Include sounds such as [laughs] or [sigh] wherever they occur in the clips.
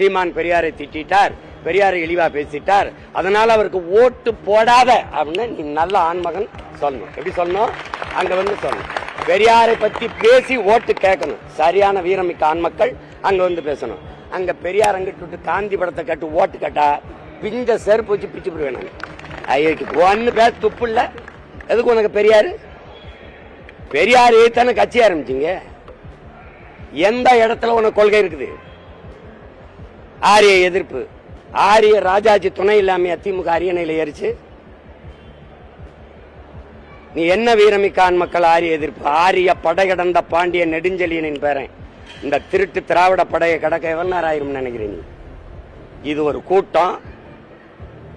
சீமான் பெரியாரை திட்டார் பெரியாரை இழிவா பேசிட்டார். அதனால அவருக்கு ஓட்டு போடாத அப்படின்னு நீ நல்ல ஆண்மகன் சொல்லணும். எப்படி சொல்லணும்? அங்க வந்து சொல்லணும். பெரியாரை பத்தி பேசி ஓட்டு கேட்கணும். சரியான வீரமிக்க ஆண்மக்கள் அங்க வந்து பேசணும். அங்க பெரியார் அங்கிட்டு விட்டு காந்தி படத்தை கட்டு ஓட்டு கேட்டா பிஞ்ச செருப்பு வச்சு பிச்சு போடுவேன் நான். ஒன்னு பேர் துப்பு இல்ல. எதுக்கு உனக்கு பெரியார்? பெரியார் தானே கட்சி ஆரம்பிச்சீங்க. எந்த இடத்துல உனக்கு கொள்கை இருக்குது? ஆரிய எதிர்ப்பு. ஆரிய ராஜாஜி துணை இல்லாம திமுக அரியணையில் ஏறிச்சு? நீ என்ன வீரமிக்கான் மக்கள் ஆரிய எதிர்ப்பு? ஆரிய படைகடந்த பாண்டிய நெடுஞ்செழியனின் பேரன். இந்த திருட்டு திராவிட படையை கடக்க எவ்வளவு ஆயிரும் நினைக்கிறீங்க இது ஒரு கூட்டம்.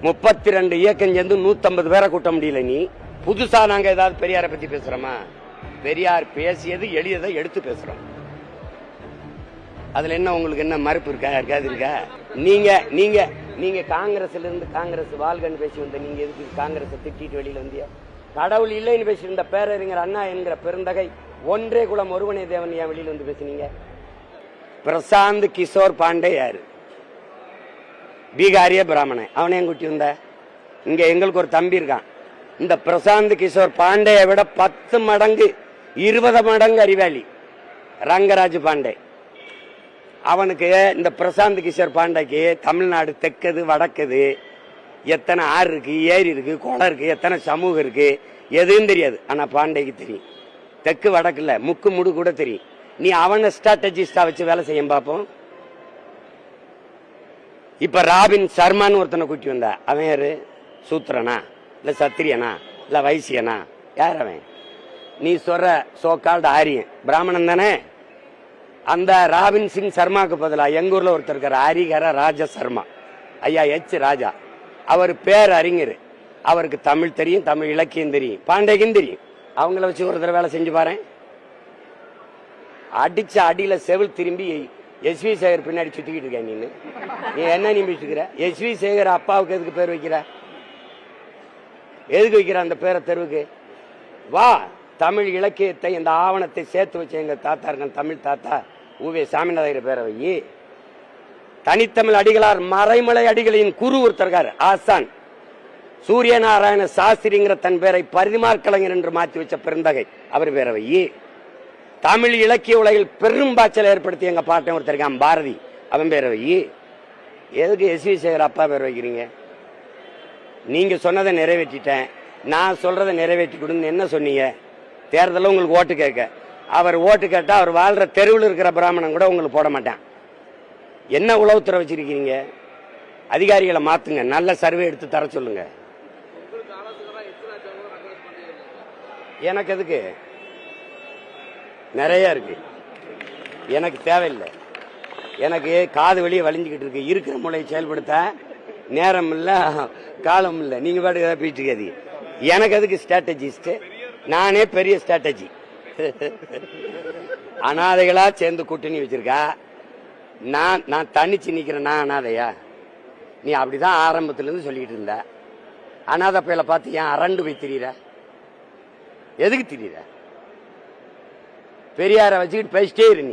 முப்பத்தி ரெண்டு இயக்கம் சேர்ந்து நூத்தம்பது பேரை கூட்ட முடியல நீ. புதுசா நாங்க ஏதாவது பெரியாரை பத்தி பேசுறோமா? பெரியார் பேசியது எளியதை எடுத்து பேசுறோம். அதுல என்ன உங்களுக்கு என்ன மறுப்பு இருக்கா? இருக்காது இருக்கா? நீங்க நீங்க நீங்க காங்கிரஸ்ல இருந்து காங்கிரஸ் வாழ்கன்னு பேசி வந்த நீங்க எதுக்கு காங்கிரஸ் திட்டிட்டு வெளியில வந்தியா? கடவுள் இல்லைன்னு பேசியிருந்த பேரறிஞர் அண்ணா என்கிற பெருந்தகை ஒன்றே குலம் ஒருவனே தேவன் ஏன் வெளியில வந்து பேசுனீங்க? பிரசாந்த் கிஷோர் பாண்டே யாரு? பீகாரிய பிராமணன். அவனே குட்டி வந்த? இங்க எங்களுக்கு ஒரு தம்பி இருக்கான். இந்த பிரசாந்த் கிஷோர் பாண்டேயை விட பத்து மடங்கு இருபது மடங்கு அறிவாளி. ரங்கராஜ் பாண்டே. அவனுக்கு இந்த பிரசாந்த் கிஷோர் பாண்டேக்கு தமிழ்நாடு தெற்கது வடக்குது எத்தனை ஆறு இருக்கு ஏரி இருக்கு குளம் இருக்கு எத்தனை சமூகம் இருக்கு எதுவும் தெரியாது. ஆனா பாண்டேக்கு தெரியும். தெற்கு வடக்குல முக்கு முடு கூட தெரியும். நீ அவனை ஸ்ட்ராட்டஜிஸ்டா வச்சு வேலை செய்யும் பார்ப்போம் இப்ப ராபின் சர்மான்னு ஒருத்தனை கூட்டி வந்தா அவன் யாரு? சூத்திரனா? இல்ல சத்திரியனா? இல்ல வைசியனா? யார் அவன்? நீ சொல்ற சோகால்டு ஆரியன். பிராமணன் தானே? அந்த ராபின் சிங் சர்மாக்கு பதிலாக எங்க ஒருத்தர் இருக்கார் ஹரிகர ராஜ சர்மா. ஐயா எச் ராஜா. அவர் பேர் அறிஞர். அவருக்கு தமிழ் தெரியும் தமிழ் இலக்கியம் தெரியும் பாண்டேக்கும் தெரியும். அவங்கள வச்சு ஒரு தடவை வேலை செஞ்சு பாரு அடிச்ச அடியில செவில் திரும்பி எஸ்வி சேகர் பின்னாடி சுத்திக்கிட்டு இருக்க நீ நீ என்ன நிமிஷம் எஸ் எஸ்வி சேகர் அப்பாவுக்கு எதுக்கு பேர் வைக்கிற? எதுக்கு வைக்கிற அந்த பேரை தெருவுக்கு? வா தமிழ் இலக்கியத்தை இந்த ஆவணத்தை சேர்த்து வச்ச எங்க தாத்தா இருக்கான் தமிழ் தாத்தா. ஊவே சாமிநாதகிற பேரவை தனித்தமிழ் அடிகளார் மறைமலை அடிகளின் குரு ஒருத்தர் இருக்காரு ஆசான். சூரிய நாராயண சாஸ்திரிங்கிற தன் பேரை பரிதிமார் கலைஞர் என்று மாற்றி வச்ச பெருந்தகை அவர் பேரவை தமிழ் இலக்கிய உலகில் பெரும் பாய்ச்சல் ஏற்படுத்தி எங்க பாட்டன் ஒருத்தர் இருக்கான் பாரதி அவன் பேரவை எதுக்கு எஸ். வி. சேகர் அப்பா பேர் வைக்கிறீங்க? நீங்க சொன்னதை நிறைவேற்றிட்டேன் நான் சொல்றதை நிறைவேற்றி கொடுன்னு என்ன சொன்னீங்க? தேர்தலில் உங்களுக்கு ஓட்டு கேட்க. அவர் ஓட்டு கேட்டால் அவர் வாழ்கிற தெருவில் இருக்கிற பிராமணன் கூட உங்களுக்கு போட மாட்டான். என்ன உளவுத்துறை வச்சிருக்கிறீங்க அதிகாரிகளை மாற்றுங்க நல்ல சர்வே எடுத்து தர சொல்லுங்க. எனக்கு எதுக்கு? நிறைய இருக்கு. எனக்கு தேவையில்லை. எனக்கு காது வெளியே வலிஞ்சுக்கிட்டு இருக்கு. இருக்கிற மூலையை செயல்படுத்த நேரம் இல்லை காலம் இல்லை. நீங்கள் பாட்டுக்கு ஏதாவது எனக்கு எதுக்கு ஸ்ட்ராட்டஜிஸ்ட்டு நானே பெரிய ஸ்ட்ராட்டஜி [laughs] அனாதைகளா சேர்ந்து கூட்டணி வச்சிருக்கா. நான் நான் தனிச்சு நிக்கிறேன் நான் அனாதையா? நீ அப்படிதான் ஆரம்பத்துல இருந்து சொல்லிட்டு இருந்த. அனாதை பயில பார்த்து ஏன் அரண்டு போய் திரியிற? எதுக்கு திரியிற? பெரியார வச்சுக்கிட்டு பேசிட்டே இரு நீ.